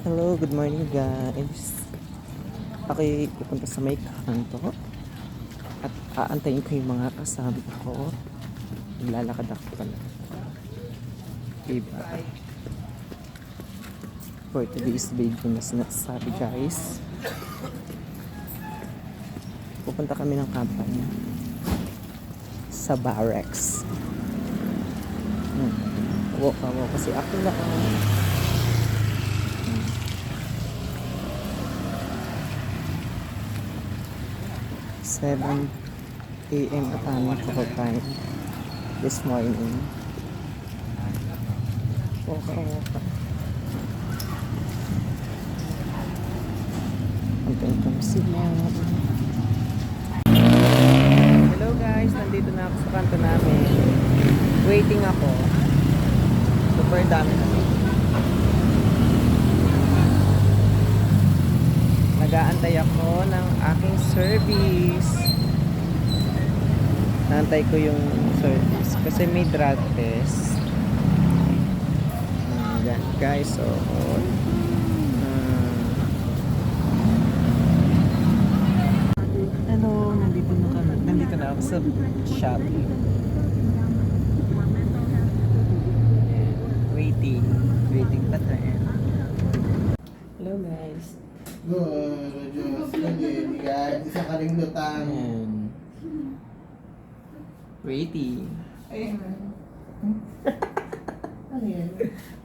Hello, good morning guys. Ako'y pupunta sa may kanto at aantayin ko yung mga kasama ko. Naglalakad ako pala. Diba? For today's video na sinasabi guys. Pupunta kami ng company sa barracks. Hmm. Walk ako kasi ako lang. 7 a.m. at aming call time this morning. Antayin ko na sila. Hello guys, nandito na ako sa kanto namin. Waiting ako. Super dami na. Nagaantay ako ng aking service. Naantay ko yung service kasi may drug test. Ayan, guys, so mm. Hello, nandito na kami. Nandito na ako sa Shopee. Waiting. Waiting pa tayo. Hello guys. Good, Diyos. Ganyan, yan. Isa ka rin lutang. Ayan. Waiting. Ano yan?